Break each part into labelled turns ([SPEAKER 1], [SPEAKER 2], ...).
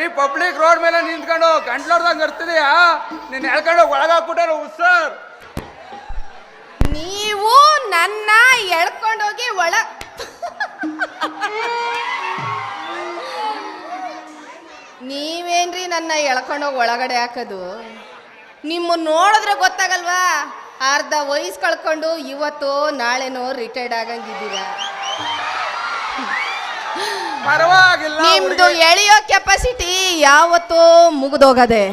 [SPEAKER 1] ಈ public road ಮೇಲೆ ನಿಂತ್ಕೊಂಡು ಗಂಟ್ಲೋಡ್ದಂಗೆ ಇರ್ತಿದೀಯಾ? ನೀನ್ ಎಳ್ಕೊಂಡು ಒಳಗಾಕ್ಬಿಟ್ಟಾರ ಸರ್
[SPEAKER 2] ನೀವು ನನ್ನ ಎಳ್ಕೊಂಡೋಗಿ ಒಳ ನೀವೇನ್ರಿ ನನ್ನ ಎಳ್ಕೊಂಡೋಗಿ ಒಳಗಡೆ ಹಾಕೋದು? ನಿಮ್ಮ ನೋಡಿದ್ರೆ ಗೊತ್ತಾಗಲ್ವಾ? ಅರ್ಧ ವಯಸ್ಸು ಕಳ್ಕೊಂಡು ಇವತ್ತು ನಾಳೆನೋ ರಿಟೈರ್ಡ್ ಆಗಂಗಿದ್ದೀರಾ?
[SPEAKER 1] ಪರವಾಗಿಲ್ಲ
[SPEAKER 2] ನಿಮ್ದು. ಎಳೆಯೋ ಕೆಪಾಸಿಟಿ ಯಾವತ್ತೂ ಮುಗಿದೋಗದೆ.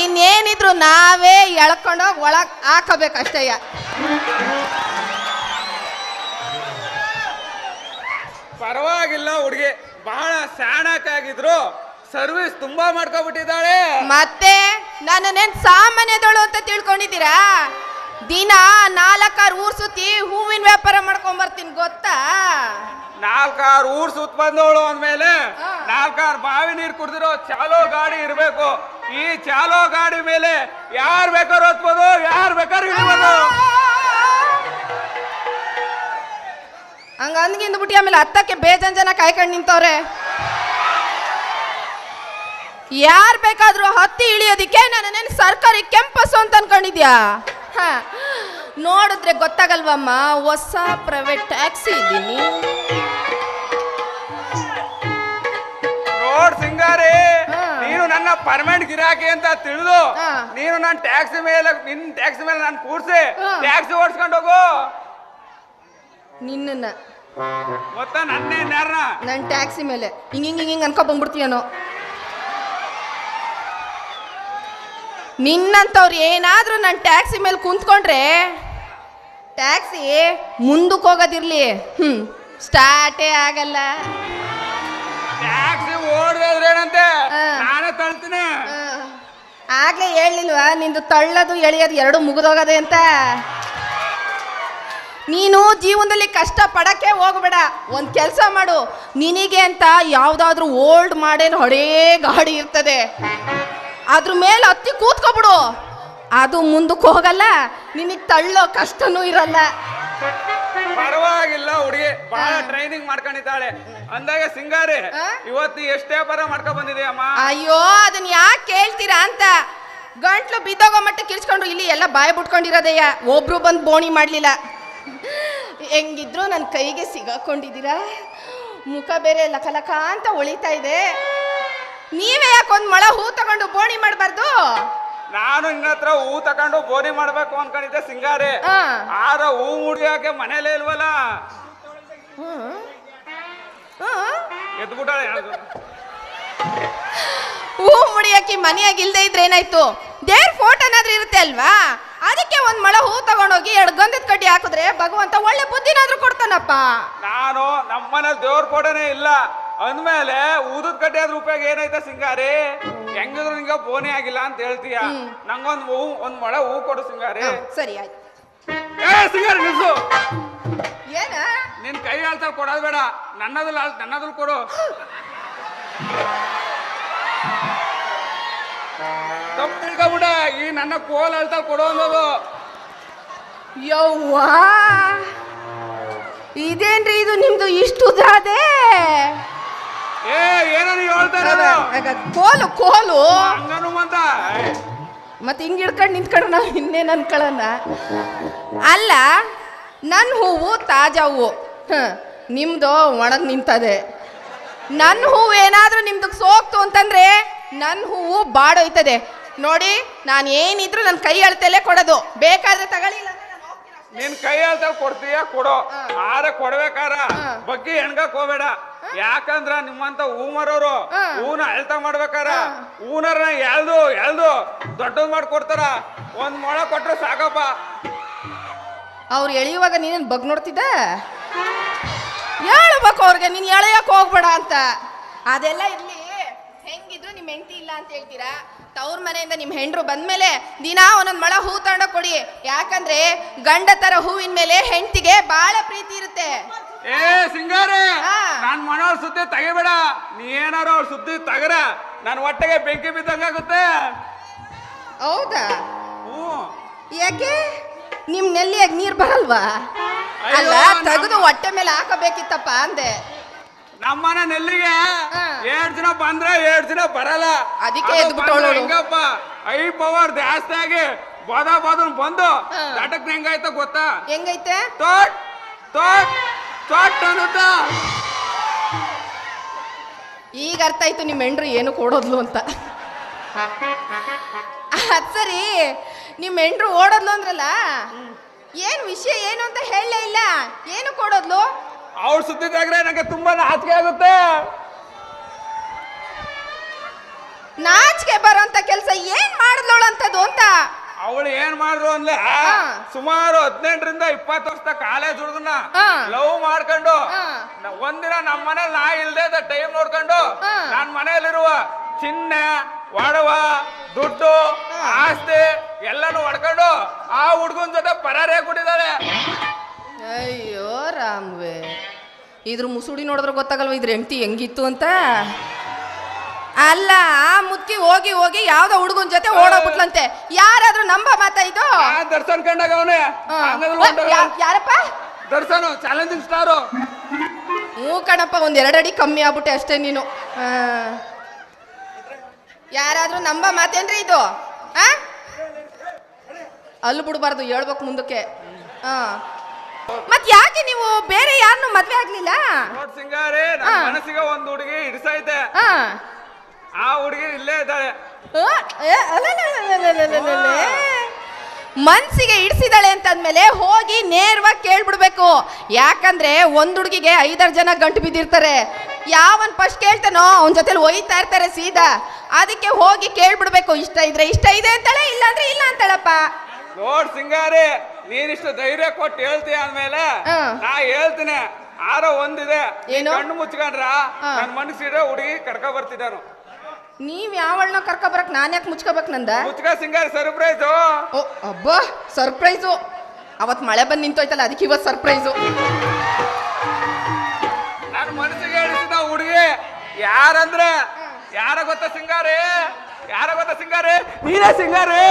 [SPEAKER 2] ಇನ್ನೇನಿದ್ರು ನಾವೇ ಎಳ್ಕೊಂಡೋಗಿ ಒಳಗೆ ಹಾಕಬೇಕಷ್ಟಯ್ಯ
[SPEAKER 1] ಪರವಾಗಿಲ್ಲ ಹುಡುಗಿ ಬಹಳ ಸ್ಯಾಣಕ್ಕಾಗಿದ್ರು ಸರ್ವಿಸ್ ತುಂಬಾ ಮಾಡ್ಕೊಬಿಟ್ಟಿದ್ದಾಳೆ.
[SPEAKER 2] ಮತ್ತೆ ನನ್ನನ್ನೇನ್ ಸಾಮಾನ್ಯದಳು ಅಂತ ತಿಳ್ಕೊಂಡಿದ್ದೀರಾ? ದಿನ ನಾಲ್ಕಾರು ಮಾಡ್ಕೊಂಡ್ ಗೊತ್ತಾ?
[SPEAKER 1] ನಾಲ್ಕಾರು ಊರ್ ಸುತ್ತ ಬಂದವಳು ಅಂದ್ಮೇಲೆ. ನಾಲ್ಕಾರು ಬಾವಿ ನೀರು ಕುಡ್ದಿರೋ ಚಾಲೋ ಗಾಡಿ ಇರ್ಬೇಕು. ಈ ಚಾಲೋ ಗಾಡಿ ಮೇಲೆ ಯಾರ್ ಬೇಕಾದ್ರೂ ಹತ್ಬೋದು ಯಾರ್ ಬೇಕಾದ್ರೂ ಇಳಿಬೋದು.
[SPEAKER 2] ಹಂಗ ಅಂದ್ಗಿಂದ ಬಿಟ್ಟು ಆಮೇಲೆ ಹತ್ತಕ್ಕೆ ಬೇಜನ್ ಜನ ಕಾಯ್ಕೊಂಡು ನಿಂತವ್ರೆ. ಯಾರ್ ಬೇಕಾದ್ರೂ ಹತ್ತಿ ಇಳಿಯೋದಿಕ್ಕೆ ನೆನೆ ಸರ್ಕಾರಿ ಕೆಂಪಸು ಅಂತ ಅನ್ಕೊಂಡಿದ್ಯಾ? ಹ. ನೋಡಿದ್ರೆ ಗೊತ್ತಾಗಲ್ವಮ್ಮ? ಹೊಸ ಪ್ರೈವೇಟ್ ಟ್ಯಾಕ್ಸಿ ಇದ್ದೀನಿ
[SPEAKER 1] ನೋಡ್ ಸಿಂಗಾರಿ ನೀನು ನನ್ನ ಪರ್ಮನೆಂಟ್ ಗಿರಾಕಿ ಅಂತ ತಿಳಿದು
[SPEAKER 2] ಹಾ.
[SPEAKER 1] ನೀನು ನನ್ನ ಟ್ಯಾಕ್ಸಿ ಮೇಲೆ ನಿನ್ ಟ್ಯಾಕ್ಸಿ ಮೇಲೆ ನಾನು ಕೂರ್ಸಿ
[SPEAKER 2] ಹಾ.
[SPEAKER 1] ಟ್ಯಾಕ್ಸಿ ಓಡಿಸ್ಕೊಂಡು ಹೋಗು.
[SPEAKER 2] ನಿನ್ನನ್ನ.
[SPEAKER 1] ಗೊತ್ತಾ ನನ್ನೇ ಯಾರನ್ನ
[SPEAKER 2] ನನ್ನ ಟ್ಯಾಕ್ಸಿ ಮೇಲೆ. ಹಿಂಗ್ ಹಿಂಗ್ ಹಿಂಗ್ ಹಿಂಗ್ ಅನ್ಕೊ ಬಂದ್ಬಿಡ್ತೀಯನೋ. ನಿನ್ನಂಥವ್ರು ಏನಾದ್ರೂ ನನ್ನ ಟ್ಯಾಕ್ಸಿ ಮೇಲೆ ಕುಂತ್ಕೊಂಡ್ರೆ ಟ್ಯಾಕ್ಸಿ ಮುಂದಕ್ಕೆ ಹೋಗೋದಿರ್ಲಿ ಹ್ಮ್ ಸ್ಟಾರ್ಟೇ ಆಗಲ್ಲ.
[SPEAKER 1] ಟ್ಯಾಕ್ಸಿ ಓಡ್ದೇನ್ರಂತೆ
[SPEAKER 2] ಹಾ.
[SPEAKER 1] ನಾನೇ ತಳ್ತೀನಿ.
[SPEAKER 2] ಆಗ್ಲೇ ಹೇಳಿಲ್ವಾ ನಿಂದು ತಳ್ಳೋದು ಎಳೆಯೋದು ಎರಡು ಮುಗಿದೋಗದೆ ಅಂತ? ನೀನು ಜೀವನದಲ್ಲಿ ಕಷ್ಟ ಪಡಕ್ಕೆ ಹೋಗ್ಬೇಡ. ಒಂದು ಕೆಲಸ ಮಾಡು. ನಿನಗೆ ಅಂತ ಯಾವುದಾದ್ರೂ ಓಲ್ಡ್ ಮಾಡೇನು ಹೊಡೆ ಗಾಡಿ ಇರ್ತದೆ. ಅದ್ರ ಮೇಲೆ ಹತ್ತಿ ಕೂತ್ಕೊಬಿಡು. ಅದು ಮುಂದಕ್ಕೆ ಹೋಗಲ್ಲ ನಿನಗೆ ತಳ್ಳೋ ಕಷ್ಟನೂ ಇರಲ್ಲ.
[SPEAKER 1] ಪರವಾಗಿಲ್ಲ ಹುಡುಗಿ ಬಹಳ. ಟ್ರೈನಿಂಗ್ ಮಾಡ್ಕೊಂಡಿದ್ದಾಳೆ. ಅಂದಾಗ ಸಿಂಗಾರಿ? ಇವತ್ತು ಎಷ್ಟೇ ಪರ ಮಾಡ್ಕೊ ಬಂದಿದೆಯಮ್ಮ
[SPEAKER 2] ಅಯ್ಯೋ ಅದನ್ನ ಯಾಕೆ ಕೇಳ್ತೀರಾ ಅಂತ. ಗಂಟ್ಲು ಬಿದ್ದೋಗೋ ಮಟ್ಟ ಕಿರ್ಚ್ಕೊಂಡ್ರು ಇಲ್ಲಿ ಎಲ್ಲ ಬಾಯಿ ಬಿಟ್ಕೊಂಡಿರೋದಯ್ಯ ಒಬ್ರು ಬಂದು ಬೋಣಿ ಮಾಡಲಿಲ್ಲ. ಹೆಂಗಿದ್ರು ನನ್ನ ಕೈಗೆ ಸಿಗಾಕೊಂಡಿದ್ದೀರಾ? ಮುಖ ಬೇರೆ ಲಕಲಕ ಲಕ ಅಂತ ಉಳಿತಾ ಇದೆ. ನೀವೇ ಯಾಕೊಂದು ಮೊಳ ಹೂ ತಗೊಂಡು ಬೋಣಿ ಮಾಡಬಾರ್ದು?
[SPEAKER 1] ನಾನು ನಿನ್ನ ಹತ್ರ ಹೂ ತಕೊಂಡು ಬೋರಿ ಮಾಡ್ಬೇಕು ಅನ್ಕೊಂಡಿದ್ದೆ ಸಿಂಗಾರಿ.
[SPEAKER 2] ಹಾ.
[SPEAKER 1] ಆರ ಹೂ ಮುಡಿಯೋಕೆ ಮನೇಲೆ ಇಲ್ವಲ್ಲ? ಎದ್ಬಿಟ್ಟಾಳೆ ಯಾವ್ದು?
[SPEAKER 2] ಹೂ ಮುಡಿಯಕ್ಕೆ ಮನೆಯಾಗ ಇಲ್ದೇ ಇದ್ರೆ ಏನಾಯ್ತು? ದೇವ್ರ ಫೋಟೋನಾದ್ರೂ ಇರುತ್ತೆ ಅಲ್ವಾ? ಅದಕ್ಕೆ ಒಂದ್ ಮಳೆ ಹೂ ತಗೊಂಡೋಗಿ ಎರಡು ಗಂಧದ ಕಡ್ಡಿ ಹಾಕಿದ್ರೆ ಭಗವಂತ ಒಳ್ಳೆ ಬುದ್ಧಿನಾದ್ರೂ ಕೊಡ್ತಾನಪ್ಪ.
[SPEAKER 1] ನಾನು ನಮ್ಮನೇಲಿ ದೇವ್ರ ಫೋಟೋನೇ ಇಲ್ಲ. ಅಂದ್ಮೇಲೆ ಊದದ ಕಡ್ಡಿ ಆದ್ರ ಉಪಯೋಗ ಏನೈತೆ ಸಿಂಗಾರಿ? ಹೆಂಗಿದ್ರು ನಿಂಗ ಬೋನಿ ಆಗಿಲ್ಲ ಅಂತ ಹೇಳ್ತೀಯ? ನಂಗೊಂದ್ ಹೂ ಒಂದ್ ಮಳೆ ಹೂ ಕೊಡು ಸಿಂಗಾರಿ.
[SPEAKER 2] ಸರಿ ಆಯ್ತು.
[SPEAKER 1] ಏ ಸಿಂಗಾರಿ ನಿಲ್ಸು.
[SPEAKER 2] ಏನ?
[SPEAKER 1] ನಿನ್ ಕೈ ಆಳ್ತಾಳ ಕೊಡೋದ್ ಬೇಡ. ನನ್ನದ್ರಲ್ಲಿ ಆಳ್ ನನ್ನದಲ್ಲಿ ಕೊಡು. ತಪ್ಪು ತಿಳ್ಕೊಬಿಡ ಈ ನನ್ನ ಕೋಲ್ ಅಳ್ತಾ ಕೊಡು ಅನ್ನೋದು.
[SPEAKER 2] ಯವ್ವಾ. ಇದೇನ್ರಿ ಇದು ನಿಮ್ದು ಇಷ್ಟು ಉದಾದೆ
[SPEAKER 1] ಏ ಏನೋ
[SPEAKER 2] ಕೋಲು ಕೋಲು.
[SPEAKER 1] ಹಂಗನು ಅಂತ
[SPEAKER 2] ಮತ್ತೆ ಹಿಂಗ್ ಇಡ್ಕೊಂಡು ನಿಂತ್ಕೊಂಡು ನಾವು ಇನ್ನೇನು ಅನ್ಕೊಳ್ಳೋಣ? ಅಲ್ಲ ನನ್ನ ಹೂವು ತಾಜಾ ಹೂವು. ಹ, ನಿಮ್ದು ಒಣಗ್ ನಿಂತದೆ. ನನ್ನ ಹೂವು ಏನಾದರೂ ನಿಮ್ದು ಸೋಕ್ತು ಅಂತಂದ್ರೆ ನನ್ನ ಹೂವು ಬಾಡೋಯ್ತದೆ. ನೋಡಿ ನಾನು ಏನಿದ್ರು ನನ್ನ ಕೈ ಅಳ್ತಲೇ ಕೊಡೋದು. ಬೇಕಾದ್ರೆ ತಗೊಳ್ಳಿ ನಾನ್
[SPEAKER 1] ಕೈ ಆಳ್ತಾಳ ಕೊಡ್ತೀಯ? ಕೊಡೋ. ಆರ ಕೊಡ್ಬೇಕಾರ. ಬಗ್ಗೆ ಹೆಣ್ಗಕ್ ಹೋಗ್ಬೇಡ. ಯಾಕಂದ್ರ ನಿಮ್ಮಂತ ಹೂ ಮರೋರು
[SPEAKER 2] ಹಾ.
[SPEAKER 1] ಹೂನ ಅಳ್ತಾ ಮಾಡ್ಬೇಕಾರ?
[SPEAKER 2] ಹಾ.
[SPEAKER 1] ಎಲ್ದು ಎಳ್ದು ಎಳ್ದು ದೊಡ್ಡದ್ ಮಾಡಿ ಕೊಡ್ತಾರ. ಒಂದ್ ಮೊಳ ಕೊಟ್ರೆ ಸಾಕಪ್ಪ.
[SPEAKER 2] ಅವ್ರು ಎಳೆಯುವಾಗ ನೀನೇನ್ ಬಗ್ ನೋಡ್ತಿದ್ದ? ಹೇಳ್ಬೇಕು ಅವ್ರಿಗೆ ನೀನ್ ಎಳೆಯಕ್ಕೆ ಹೋಗ್ಬೇಡ ಅಂತ. ಅದೆಲ್ಲ ಇರ್ಲಿ. ಹೆಂಗಿದ್ರು ನಿಮ್ಮ ಹೆಂಡತಿ ಇಲ್ಲ ಅಂತ ಹೇಳ್ತೀರಾ? ತವ್ರ ಮನೆಯಿಂದ ನಿಮ್ಮ ಹೆಂಡ್ರು ಬಂದ್ಮೇಲೆ ದಿನ ಒಂದೊಂದು ಮಳ ಹೂ ತಂಡ ಕೊಡಿ. ಯಾಕಂದ್ರೆ ಗಂಡ ತರ ಹೂವಿನ ಮೇಲೆ ಹೆಂಡತಿಗೆ ಬಹಳ ಪ್ರೀತಿ ಇರುತ್ತೆ.
[SPEAKER 1] ಏ ಸಿಂಗಾರೆ
[SPEAKER 2] ಹಾ.
[SPEAKER 1] ನಾನ್ ಮನೋರ್ ಸುದ್ದಿ ತೆಗಿಬೇಡ. ನೀ ಏನಾರು ಅವ್ರ ಸುದ್ದಿ ತಗರ ನನ್ ಹೊಟ್ಟೆಗೆ ಬೆಂಕಿ ಬಿದ್ದಂಗಾಗುತ್ತೆ.
[SPEAKER 2] ಹೌದಾ?
[SPEAKER 1] ಹ್ಞೂ.
[SPEAKER 2] ಯಾಕೆ? ನಿಮ್ ನೆಲ್ಲಿಯಾಗ ನೀರ್ ಬರಲ್ವಾ?
[SPEAKER 1] ಅಯ್ಯೋ,
[SPEAKER 2] ಅಲ್ಲ
[SPEAKER 1] ತಗದು
[SPEAKER 2] ತೆಗೆದು ಹೊಟ್ಟೆ ಮೇಲೆ ಹಾಕಬೇಕಿತ್ತಪ್ಪ ಅಂದೆ.
[SPEAKER 1] ನಮ್ಮನೆ ನೆಲ್ಲಿಗೆ
[SPEAKER 2] ಹಾ.
[SPEAKER 1] ಎರಡ್ ದಿನ ಬಂದ್ರೆ ಎರಡ್ ದಿನ ಬರಲ್ಲ.
[SPEAKER 2] ಅದಕ್ಕೆ
[SPEAKER 1] ಅದು
[SPEAKER 2] ಎದ್ಬಿಟ್ಟು
[SPEAKER 1] ಬಂದ್ರೆ
[SPEAKER 2] ಅವಳು.
[SPEAKER 1] ಹೆಂಗಪ್ಪ? ಐ ಪವರ್ ಜಾಸ್ತಿ ಆಗಿ ಬದ ಬದನ್ ಬಂದು
[SPEAKER 2] ಹಾ.
[SPEAKER 1] ದಟಕ್ ಹೆಂಗಾಯ್ತ ಗೊತ್ತಾ?
[SPEAKER 2] ಹೆಂಗೈತೆ?
[SPEAKER 1] ತೋಟ್ ತೋಟ್.
[SPEAKER 2] ಈಗ ಅರ್ಥ ಆಯ್ತು ನಿಮ್ಮ ಹೆಂಡ್ರು ಏನು ಕೊಡೋದ್ಲು ಅಂತ. ಅದ್ ಸರಿ ನಿಮ್ಮ ಹೆಂಡ್ರು ಓಡೋದ್ಲು ಅಂದ್ರಲ್ಲ? ಏನು ವಿಷಯ ಏನು ಅಂತ ಹೇಳಲೇ ಇಲ್ಲ. ಏನು ಕೊಡೋದ್ಲು?
[SPEAKER 1] ಅವ್ರು ಸುತ್ತಿದ್ದಾಗ್ರೆ ನಂಗೆ ತುಂಬಾ ನಾಚಿಕೆ ಆಗುತ್ತೆ.
[SPEAKER 2] ನಾಚಿಕೆ ಬರೋಂತ ಕೆಲಸ ಏನ್ ಮಾಡಿದ್ಲೋಳಂತದ್ದು ಅಂತ?
[SPEAKER 1] ಅವಳು ಏನ್ ಮಾಡ್ರು ಅಂದ್ರೆ ಸುಮಾರು ಹದಿನೆಂಟರಿಂದ ಇಪ್ಪತ್ತು ವರ್ಷದ ಕಾಲೇಜ್ ಹುಡುಗನ ಲವ್ ಮಾಡ್ಕೊಂಡು. ಒಂದಿನ ನಮ್ಮ ಮನೇಲಿ ನಾ ಇಲ್ದೆ ಟೈಮ್ ನೋಡ್ಕೊಂಡು
[SPEAKER 2] ನನ್ನ
[SPEAKER 1] ನಾನ್ ಮನೆಯಲ್ಲಿರುವ ಚಿನ್ನ ಒಡವ ದುಡ್ಡು ಆಸ್ತಿ ಎಲ್ಲಾನು ಹೊಡ್ಕೊಂಡು ಆ ಹುಡುಗನ ಜೊತೆ ಪರಾರೇ ಕೊಟ್ಟಿದ್ದಾಳೆ
[SPEAKER 2] ಅಯ್ಯೋ ರಾಮ್ವೆ. ಇದ್ರ ಮುಸುಡಿ ನೋಡಿದ್ರೆ ಗೊತ್ತಾಗಲ್ವ ಇದ್ರ ಹೆಂಡತಿ ಹೆಂಗಿತ್ತು ಅಂತ? ಅಲ್ಲ ಆ ಮುದ್ಕಿ ಹೋಗಿ ಹೋಗಿ ಯಾವ್ದೋ ಹುಡುಗನ ಜೊತೆ ಓಡೋಗ್ಬಿಟ್ಲಂತೆ ಯಾರಾದ್ರೂ ನಂಬ ಮಾತಾ ಇದು?
[SPEAKER 1] ಆ ದರ್ಶನ್ ಕಂಡಾಗ ಅವನೇ.
[SPEAKER 2] ಯಾರಪ್ಪ?
[SPEAKER 1] Darshan challenging star.
[SPEAKER 2] ಹ್ಞೂ ಕಣಪ್ಪ ಒಂದ್ ಎರಡು ಅಡಿ ಕಮ್ಮಿ ಆಗ್ಬಿಟ್ಟೆ ಅಷ್ಟೇ ನೀನು. ಆ. ಯಾರಾದ್ರೂ ನಂಬ ಮಾತೇನ್ರಿ ಇದು? ಆ ಅಲ್ಲಿ ಬಿಡಬಾರ್ದು ಹೇಳ್ಬೇಕು ಮುಂದಕ್ಕೆ. ಹಾ. ಮತ್ ಯಾಕೆ ನೀವು ಬೇರೆ ಯಾರನ್ನು ಮದ್ವೆ ಆಗ್ಲಿಲ್ಲ?
[SPEAKER 1] ನೋಡ್ ಸಿಂಗಾರಿ ನನ್ನ
[SPEAKER 2] ಹಾ.
[SPEAKER 1] ಮನಸ್ಸಿಗೆ ಒಂದ್ ಹುಡುಗಿ ಹಿಡಿಸೈತೆ.
[SPEAKER 2] ಹಾ.
[SPEAKER 1] ಆ ಹುಡುಗಿ ಇಲ್ಲೇ ಇದ್ದಾಳೆ.
[SPEAKER 2] ಮನ್ಸಿಗೆ ಇಡಿಸಿದಾಳೆ ಅಂತಂದ್ಮೇಲೆ ಹೋಗಿ ನೇರವಾಗಿ ಕೇಳ್ಬಿಡ್ಬೇಕು. ಯಾಕಂದ್ರೆ ಒಂದ್ ಹುಡುಗಿಗೆ ಐದಾರು ಜನ ಗಂಟು ಬಿದ್ದಿರ್ತಾರೆ. ಯಾವನ್ ಫಸ್ಟ್ ಕೇಳ್ತಾನೋ ಅವನ್ ಜೊತೆಲಿ ಒಯ್ತಾ ಇರ್ತಾರೆ ಸೀದಾ. ಅದಕ್ಕೆ ಹೋಗಿ ಕೇಳ್ಬಿಡ್ಬೇಕು ಇಷ್ಟ ಇದ್ರೆ. ಇಷ್ಟ ಇದೆ ಅಂತಾಳೆ ಇಲ್ಲ ಅಂದ್ರೆ ಇಲ್ಲ ಅಂತಳಪ್ಪ.
[SPEAKER 1] ನೋಡ್ ಸಿಂಗಾರಿ ನೀನಿಷ್ಟು ಧೈರ್ಯ ಕೊಟ್ಟು ಹೇಳ್ತೀಯ ಅಂದ್ಮೇಲೆ
[SPEAKER 2] ಹಾ.
[SPEAKER 1] ನಾ ಹೇಳ್ತೀನಿ. ಆರೋ ಒಂದಿದೆ. ಕಣ್ಣು ಮುಚ್ಕೊಂಡ್ರ? ನನ್ ಮನಸ್ಸಿರೋ ಹುಡುಗಿ ಕರ್ಕೊ ಬರ್ತಿದ್ದಾನು.
[SPEAKER 2] ನೀವ್ ಯಾವಳನ್ನ ಕರ್ಕೊ ಬರಕ್ ನಾನ್ ಯಾಕೆ ಮುಚ್ಕೋಬೇಕು ನಂದ?
[SPEAKER 1] ಮುಚ್ಕ ಸಿಂಗಾರಿ ಸರ್ಪ್ರೈಸು
[SPEAKER 2] ಓ ಅಬ್ಬಾ ಸರ್ಪ್ರೈಸು ಅವತ್ ಮಳೆ ಬಂದು ನಿಂತೋಯ್ತಲ್ಲ ಅದಕ್ಕೆ ಇವತ್ ಸರ್ಪ್ರೈಸು
[SPEAKER 1] ನನ್ ಮನಸ್ಸಿಗೆ ಹಿಡಿಸಿದ ಹುಡುಗಿ ಯಾರಂದ್ರೆ ಯಾರ ಗೊತ್ತ ಸಿಂಗಾರಿ? ಯಾರ ಗೊತ್ತ ಸಿಂಗಾರಿ? ನೀನೇ ಸಿಂಗಾರಿ?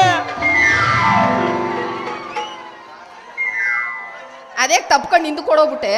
[SPEAKER 2] ಅದೇ ತಪ್ಕೊಂಡು ನಿಂದು ಕೊಡೋಗ್ಬಿಟ್ಟೆ.